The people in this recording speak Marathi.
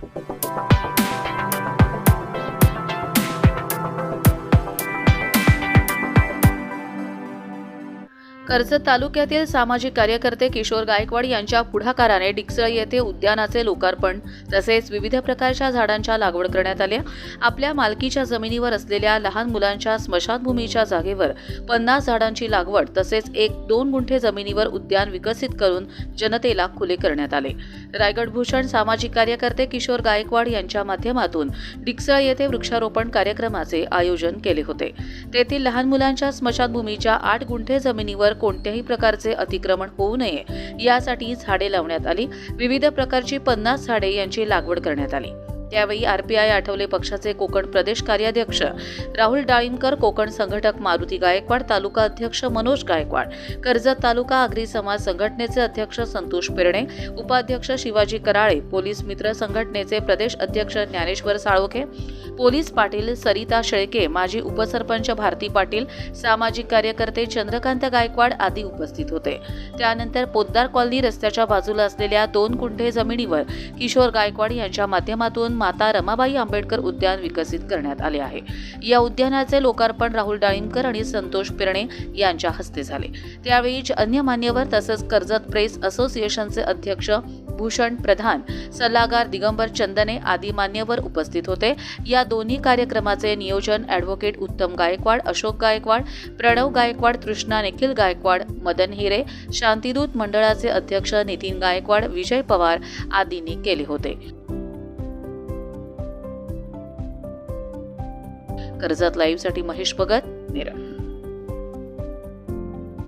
Thank you. कर्जत तालुक्यातील सामाजिक कार्यकर्ते किशोर गायकवाड यांच्या पुढाकाराने डिक्सळ येथे उद्यानाचे लोकार्पण तसेच विविध प्रकारच्या झाडांच्या लागवड करण्यात आल्या. आपल्या मालकीच्या जमिनीवर असलेल्या लहान मुलांच्या स्मशानभूमीच्या जागेवर पन्नास झाडांची लागवड तसेच एक दोन गुंठे जमिनीवर उद्यान विकसित करून जनतेला खुले करण्यात आले. रायगड भूषण सामाजिक कार्यकर्ते किशोर गायकवाड यांच्या माध्यमातून डिक्सळ येथे वृक्षारोपण कार्यक्रमाचे आयोजन केले होते. तेथील लहान मुलांच्या स्मशानभूमीच्या आठ गुंठे जमिनीवर कोणत्याही प्रकारचे अतिक्रमण होऊ नये. यासाठी झाडे लावण्यात आली. विविध प्रकारची पन्नास झाडे यांची लागवड करण्यात आली. त्यावेळी आरपीआय आठवले पक्षाचे कोकण प्रदेश कार्याध्यक्ष राहुल डाळिंकर कोकण संघटक मारुती गायकवाड तालुका अध्यक्ष मनोज गायकवाड कर्जत तालुका आगरी समाज संघटनेचे अध्यक्ष संतोष पेरणे उपाध्यक्ष शिवाजी कराळे पोलीस मित्र संघटनेचे प्रदेश अध्यक्ष ज्ञानेश्वर साळोखे पोलीस पाटील सरिता शेळके माजी उपसरपंच भारती पाटील सामाजिक कार्यकर्ते चंद्रकांत गायकवाड आदी उपस्थित होते. त्यानंतर पोद्दार कॉलनी रस्त्याच्या बाजूला असलेल्या दोन कुंठे जमिनीवर किशोर गायकवाड यांच्या माध्यमातून माता रमाबाई आंबेडकर उद्यान विकसित करण्यात आले आहे. या उद्यानाचे लोकार्पण राहुल डाळिंबकर आणि संतोष पिरणे यांच्या हस्ते झाले. त्यावेळी अन्य मान्यवर तसंच कर्जत प्रेस असोसिएशनचे अध्यक्ष भूषण प्रधान सल्लागार दिगंबर चंदने आदी मान्यवर उपस्थित होते. या दोन्ही कार्यक्रमाचे नियोजन ॲडव्होकेट उत्तम गायकवाड अशोक गायकवाड प्रणव गायकवाड तृष्णा निखिल गायकवाड मदन हिरे शांतिदूत मंडळाचे अध्यक्ष नितीन गायकवाड विजय पवार आदींनी केले होते. कर्जत लाईव्हसाठी महेश भगत नेरळ.